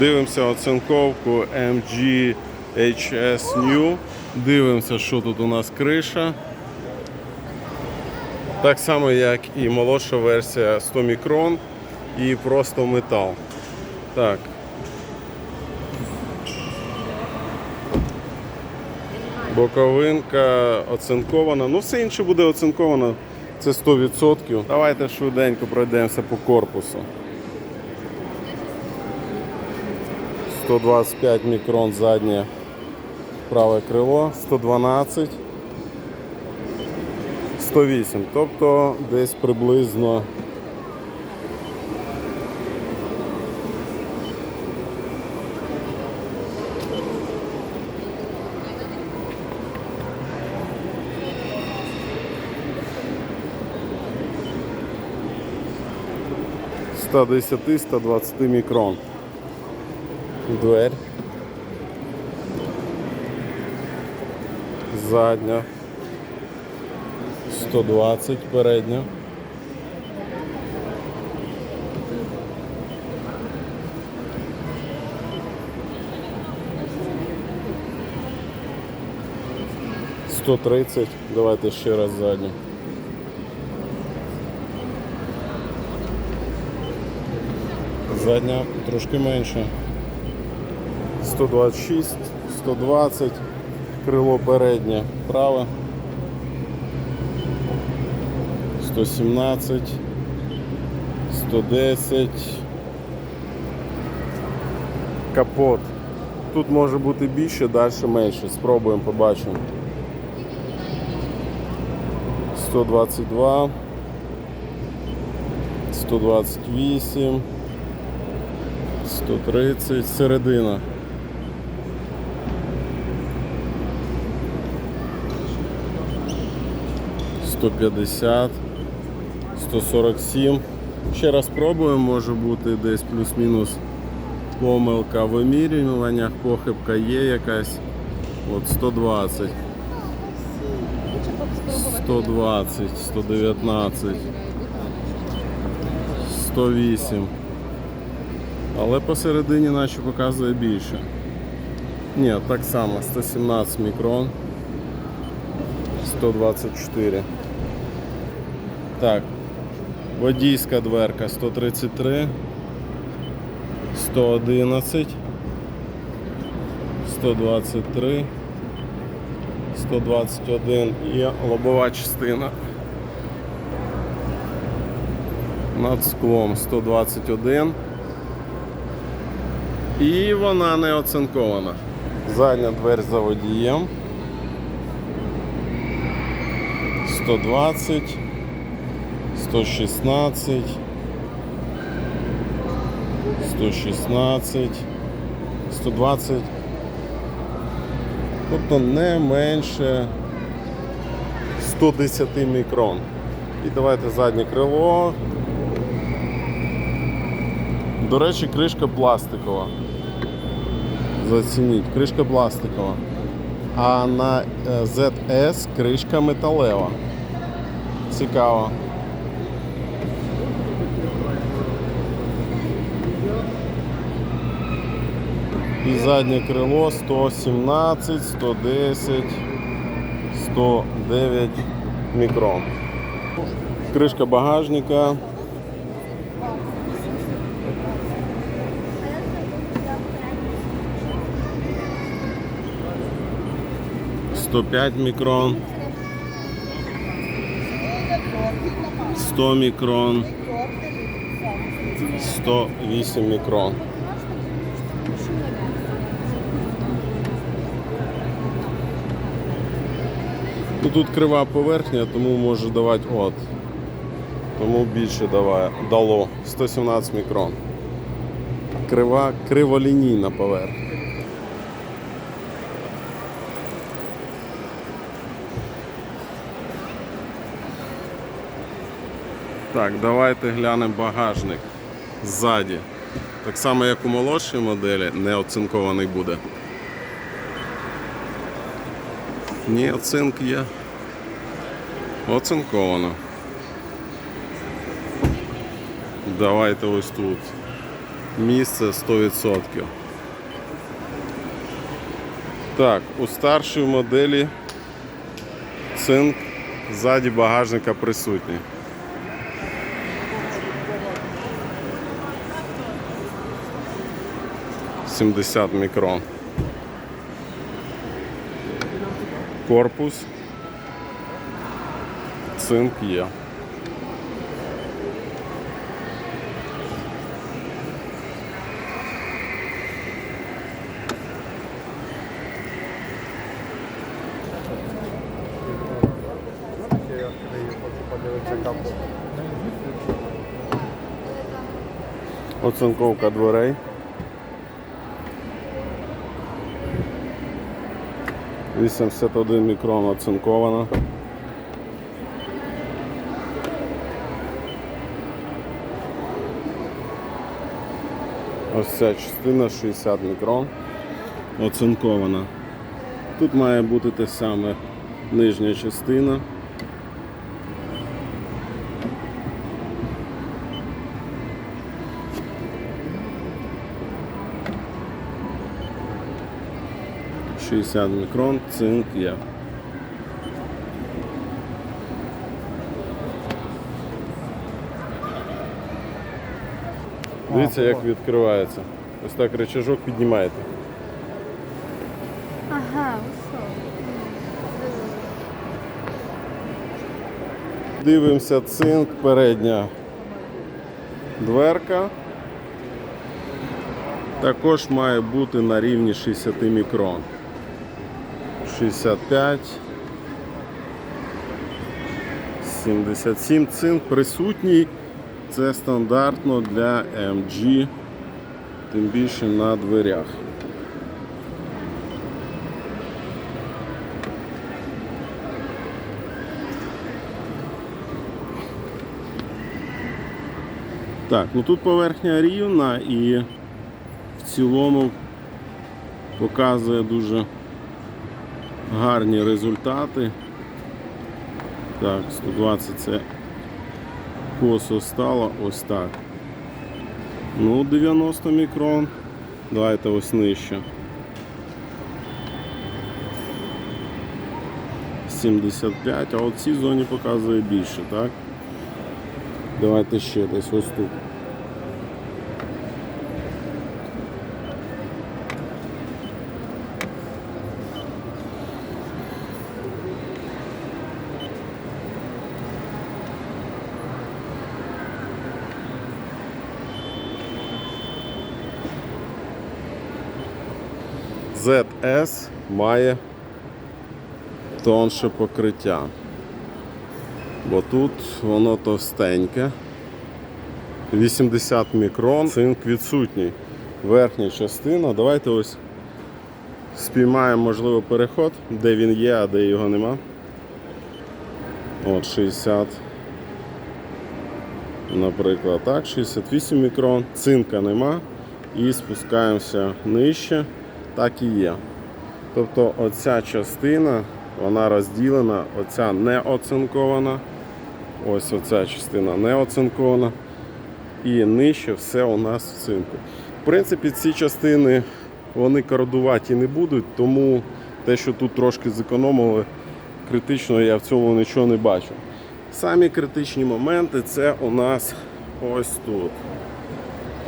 Дивимося оцинковку MG HS New. Дивимося, що тут у нас криша. Так само, як і молодша версія 100 мікрон і просто метал. Так. Боковинка оцинкована. Ну, все інше буде оцинковано. Це 100%. Давайте швиденько пройдемося по корпусу. 125 мікрон заднє праве крило, 112, 108. Тобто десь приблизно – 110-120 мікрон. Дверь. Задня. 120 передня. Сто тридцять. Давайте ще раз задню. Задня трошки менше. 126, 120, крило переднє праве, 117, 110, капот. Тут може бути більше, далі менше. Спробуємо, побачимо. 122, 128, 130, середина. Сто п'ятдесят, сто сорок сім. Ще раз пробуємо, може бути десь плюс-мінус помилка в вимірюваннях, похибка є якась. От 120. 120, 119, 108. Але посередині наче показує більше. Ні, так само, 117 мікрон. 124. Так. Водійська дверка 133. 111. 123. 121 і лобова частина. Над склом 121. І вона не оцинкована. Задня дверь за водієм. 120, 116, 116, 120. Тобто не менше 110 мікрон. І давайте заднє крило. До речі, кришка пластикова. Зацініть, кришка пластикова. А на е, ZS кришка металева. Цікаво. І заднє крило 117, 110, 109 мікрон. Кришка багажника. Сто п'ять мікрон. 100 мікрон. 108 мікрон. Ну, Тут крива поверхня, тому може давати от. Тому більше даває, дало 117 мікрон. Крива, криволінійна поверхня. Так, давайте глянемо багажник ззаді. Так само, як у молодшій моделі, не оцинкований буде. Ні, оцинк є. Оцинковано. Давайте ось тут. місце 100%. Так, у старшій моделі цинк ззаді багажника присутній. Сімдесят мікрон. Корпус. Цинк є. Оцинковка дверей. Вісімдесят один мікрон оцинкована. Ось ця частина 60 мікрон оцинкована. Тут має бути те саме нижня частина. Шістдесят мікрон, цинк є. Дивіться, як відкривається. Ось так рычажок піднімаєте. Ага, все. Дивимося цинк, передня дверка. Також має бути на рівні 60 мікрон. 65. 77 цинк присутній. Це стандартно для MG, тим більше на дверях. Так, ну тут поверхня рівна і в цілому показує дуже гарні результати. Так, 120 це косо стало ось так. Ну, 90 мікрон. Давайте ось нижче. 75, а от цій зоні показує більше, так? Давайте ще десь ось тут. ZS має тонше покриття. Бо тут воно товстеньке. 80 мікрон, цинк відсутній. Верхня частина. Давайте ось спіймаємо, можливо, переход, де він є, а де його нема. От 60. Наприклад, так, 68 мікрон, цинка нема. І спускаємося нижче, так і є. Тобто оця частина, вона розділена, оця не оцинкована. Ось оця частина не оцинкована. І нижче все у нас в цинку. В принципі, ці частини вони кородуваті не будуть, тому те, що тут трошки зекономили, критично я в цьому нічого не бачу. Самі критичні моменти це у нас ось тут.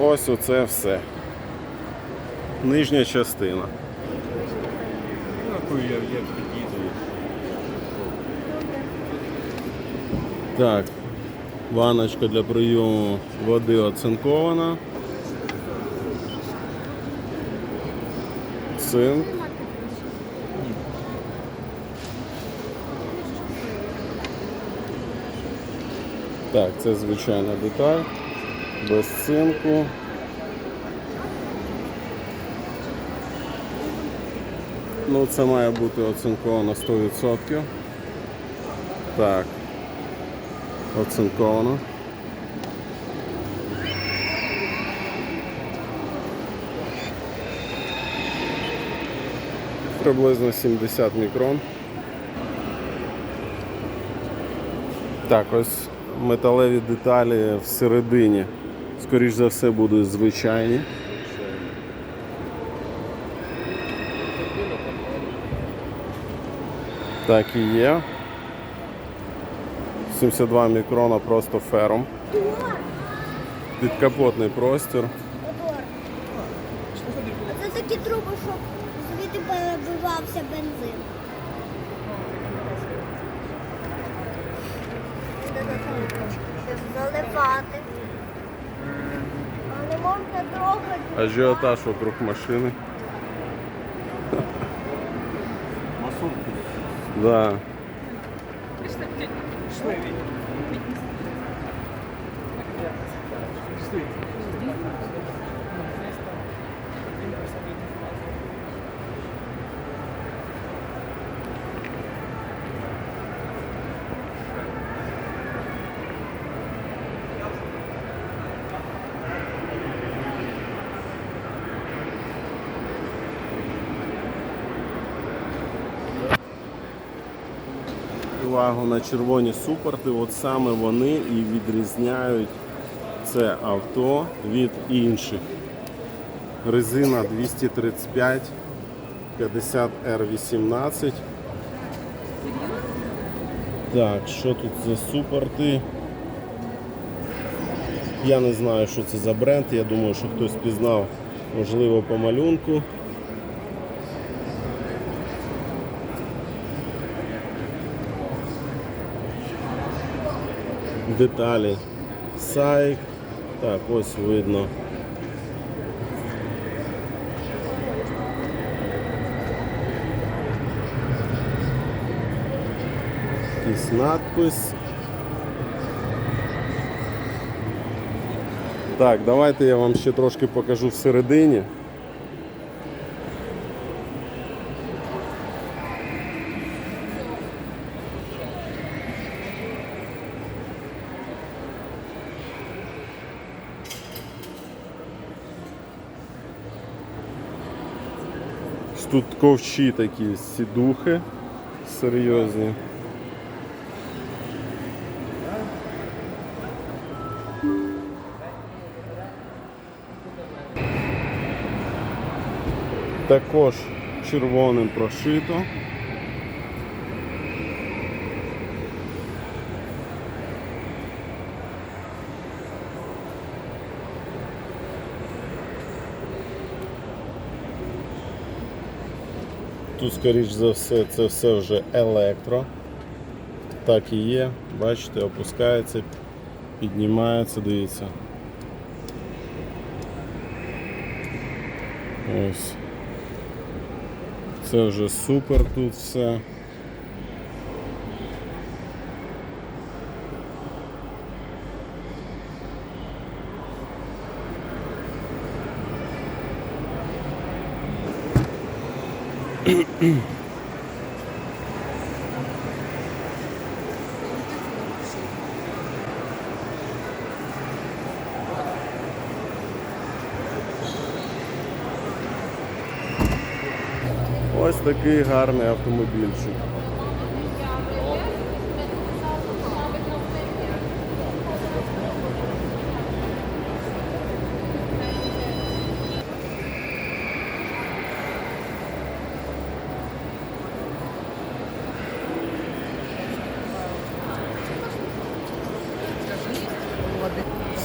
Ось оце все. Нижня частина. Підійду. Так, ваночка для прийому води оцинкована. Цинк. Так, це звичайна деталь, без цинку. Ну, це має бути оцинковано 100%. Так, оцинковано. Приблизно 70 мікрон. Так, ось металеві деталі всередині Скоріш за все будуть звичайні. Так і є. 72 мікрона просто фером. Підкапотний простір. А це такі труби, щоб звідти перебивався бензин. Заливати. А не можна трогати. Ажіотаж вокруг машини. Да. Увагу на червоні супорти, от саме вони і відрізняють це авто від інших. Резина 235 50 R18. Так, що тут за супорти? Я не знаю, що це за бренд. Я думаю, що хтось пізнав, можливо, по малюнку. Деталі. Сайк. Так, ось видно. Якийсь надпис. Так, давайте я вам ще трошки покажу всередині. Тут ковчі такі сідухи серйозні. Також червоним прошито. Тут, скоріш за все, це все вже електро. Так і є. Бачите, опускається, піднімається, дивіться. Ось. Це вже супер тут все. Ось такий гарний автомобільчик.